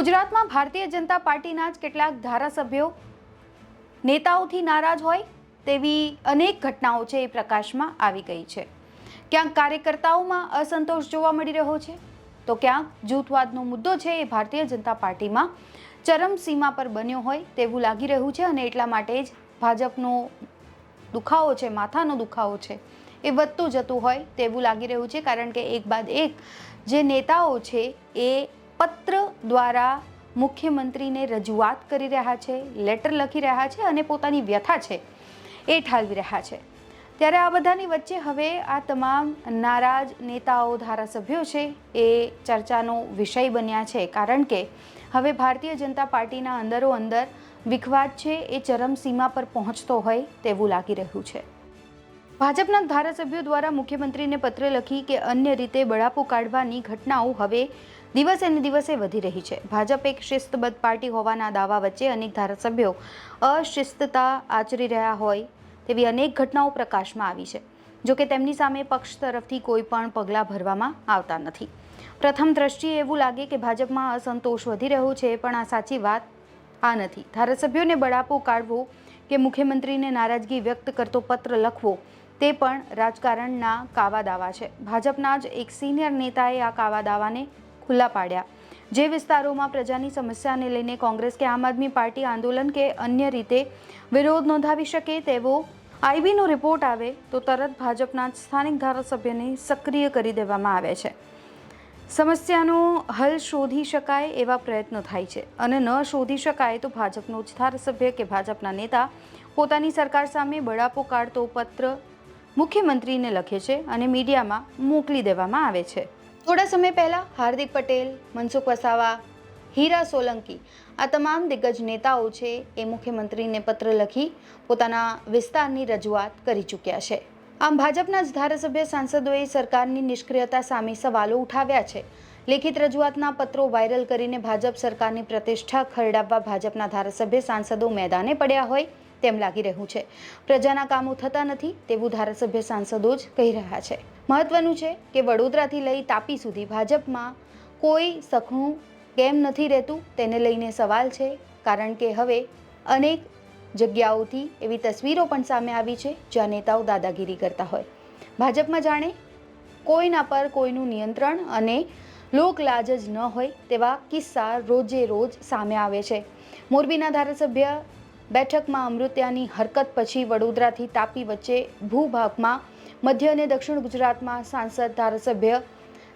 ગુજરાતમાં ભારતીય જનતા પાર્ટીના જ કેટલાક ધારાસભ્યો નેતાઓથી નારાજ હોય તેવી અનેક ઘટનાઓ છે એ પ્રકાશમાં આવી ગઈ છે. ક્યાંક કાર્યકર્તાઓમાં અસંતોષ જોવા મળી રહ્યો છે. તો ક્યાંક જૂથવાદનો મુદ્દો છે એ ભારતીય જનતા પાર્ટીમાં ચરમસીમા પર બન્યો હોય તેવું લાગી રહ્યું છે અને એટલા માટે જ ભાજપનો દુખાવો છે, માથાનો દુખાવો છે એ વધતું જતું હોય તેવું લાગી રહ્યું છે કારણ કે એક બાદ એક જે નેતાઓ છે એ પત્ર દ્વારા મુખ્યમંત્રીને રજૂઆત કરી રહ્યા છે, લેટર લખી રહ્યા છે અને પોતાની વ્યથા છે એ ઠાલવી રહ્યા છે. ત્યારે આ બધાની વચ્ચે હવે આ તમામ નારાજ નેતાઓ, ધારાસભ્યો છે એ ચર્ચાનો વિષય બન્યા છે. કારણ કે હવે ભારતીય જનતા પાર્ટીના અંદરો અંદર વિખવાદ છે, એ ચરમસીમા પર પહોંચતો હોય તેવું લાગી રહ્યું છે. ભાજપના ધારાસભ્યો દ્વારા મુખ્યમંત્રીને પત્ર લખી કે અન્ય રીતે બળાપો કાઢવાની ઘટનાઓ હવે દિવસે ને દિવસે વધી રહી છે. ભાજપ એક શિસ્તબદ્ધ પાર્ટી હોવાના દાવા વચ્ચે અનેક ધારાસભ્યો અશિસ્તતા આચરી રહ્યા હોય તેવી અનેક ઘટનાઓ પ્રકાશમાં આવી છે. જોકે તેમની સામે પક્ષ તરફથી કોઈ પણ પગલાં ભરવામાં આવતા નથી. પ્રથમ દ્રષ્ટિએ એવું લાગે કે ભાજપમાં અસંતોષ વધી રહ્યો છે, પણ આ સાચી વાત આ નથી. ધારાસભ્યોને બળાપો કાઢવો કે મુખ્યમંત્રીને નારાજગી વ્યક્ત કરતો પત્ર લખવો, તે પણ રાજકારણના કાવા દાવા છે. ભાજપના જ એક સિનિયર નેતાએ આ કાવા દાવાને ખુલ્લા પાડ્યા. જે વિસ્તારોમાં પ્રજાની સમસ્યાને લઈને કોંગ્રેસ કે આમ આદમી પાર્ટી આંદોલન કે અન્ય રીતે વિરોધ નોંધાવી શકે તેવો આઈબીનો રિપોર્ટ આવે તો તરત ભાજપના સ્થાનિક ધારાસભ્યને સક્રિય કરી દેવામાં આવે છે. સમસ્યાનો હલ શોધી શકાય એવા પ્રયત્નો થાય છે અને ન શોધી શકાય તો ભાજપનો જ ધારાસભ્ય કે ભાજપના નેતા પોતાની સરકાર સામે બળાપો કાઢતો પત્ર મુખ્યમંત્રીને લખે છે અને મીડિયામાં મોકલી દેવામાં આવે છે. થોડા સમય પહેલાં હાર્દિક પટેલ, મનસુખ વસાવા, હીરા સોલંકી આ તમામ દિગ્ગજ નેતાઓ છે એ મુખ્યમંત્રીને પત્ર લખી પોતાના વિસ્તારની રજૂઆત કરી ચૂક્યા છે. આમ ભાજપના જ ધારાસભ્ય સાંસદોએ સરકારની નિષ્ક્રિયતા સામે સવાલો ઉઠાવ્યા છે. લેખિત રજૂઆતના પત્રો વાયરલ કરીને ભાજપ સરકારની પ્રતિષ્ઠા ખરડાવવા ભાજપના ધારાસભ્ય સાંસદો મેદાને પડ્યા હોય તેમ લાગી રહ્યું છે. પ્રજાના કામો થતા નથી તેવું ધારાસભ્ય સાંસદો જ કહી રહ્યા છે. મહત્વનું છે કે વડોદરાથી લઈ તાપી સુધી ભાજપમાં કોઈ સખણું કેમ નથી રહેતું તેને લઈને સવાલ છે, કારણ કે હવે અનેક જગ્યાઓથી એવી તસવીરો પણ સામે આવી છે, જ્યાં નેતાઓ દાદાગીરી કરતા હોય. ભાજપમાં જાણે કોઈના પર કોઈનું નિયંત્રણ અને લોકલાજ જ ન હોય તેવા કિસ્સા રોજે રોજ સામે આવે છે. મોરબીના ધારાસભ્ય બેઠકમાં અમૃત્યાની હરકત પછી વડોદરાથી તાપી વચ્ચે ભૂભાગમાં મધ્ય અને દક્ષિણ ગુજરાતમાં સાંસદ ધારાસભ્ય,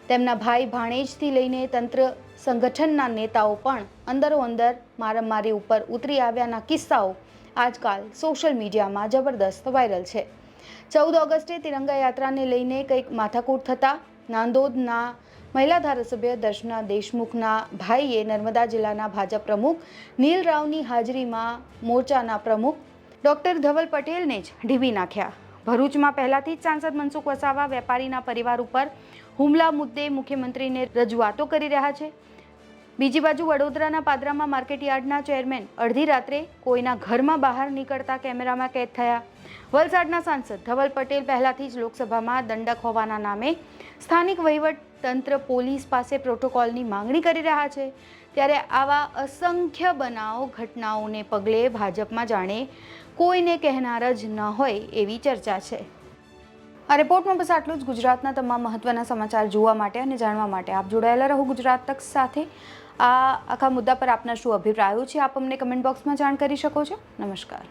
તેમના ભાઈ ભાણેજથી લઈને તંત્ર સંગઠનના નેતાઓ પણ અંદરો અંદર મારામારી ઉપર ઉતરી આવ્યાના કિસ્સાઓ આજકાલ સોશિયલ મીડિયામાં જબરદસ્ત વાયરલ છે. ચૌદ ઓગસ્ટે તિરંગા યાત્રાને લઈને કંઈક માથાકૂટ થતાં નાંદોદના મહિલા ધારાસભ્ય દર્શના દેશમુખના ભાઈએ નર્મદા જિલ્લાના ભાજપ પ્રમુખ નીલ રાવની હાજરીમાં મોરચાના પ્રમુખ ડૉક્ટર ધવલ પટેલને જ ઢીબી નાખ્યા. ભરૂચમાં પહેલાથી જ સાંસદ મનસુખ વસાવા વેપારીના પરિવાર ઉપર હુમલા મુદ્દે મુખ્યમંત્રીને રજૂઆતો કરી રહ્યા છે. બીજી બાજુ વડોદરાના પાદરામાં માર્કેટયાર્ડના ચેરમેન અડધી રાત્રે કોઈના ઘરમાં બહાર નીકળતા કેમેરામાં કેદ થયા. વલસાડના સાંસદ ધવલ પટેલ પહેલાથી જ લોકસભામાં દંડક હોવાના નામે સ્થાનિક વહીવટ તંત્ર પોલીસ પાસે પ્રોટોકોલની માંગણી કરી રહ્યા છે. ત્યારે આવા અસંખ્ય બનાવ ઘટનાઓને પગલે ભાજપમાં જાણે કોઈને કહેનાર જ ન હોય એવી ચર્ચા છે. આ રિપોર્ટમાં બસ આટલું જ. ગુજરાતના તમામ મહત્વના સમાચાર જોવા માટે અને જાણવા માટે આપ જોડાયેલા રહો ગુજરાત તક સાથે. આ આખા મુદ્દા પર આપના શું અભિપ્રાયો છે, આપ અમને કમેન્ટ બોક્સમાં જાણ કરી શકો છો. નમસ્કાર.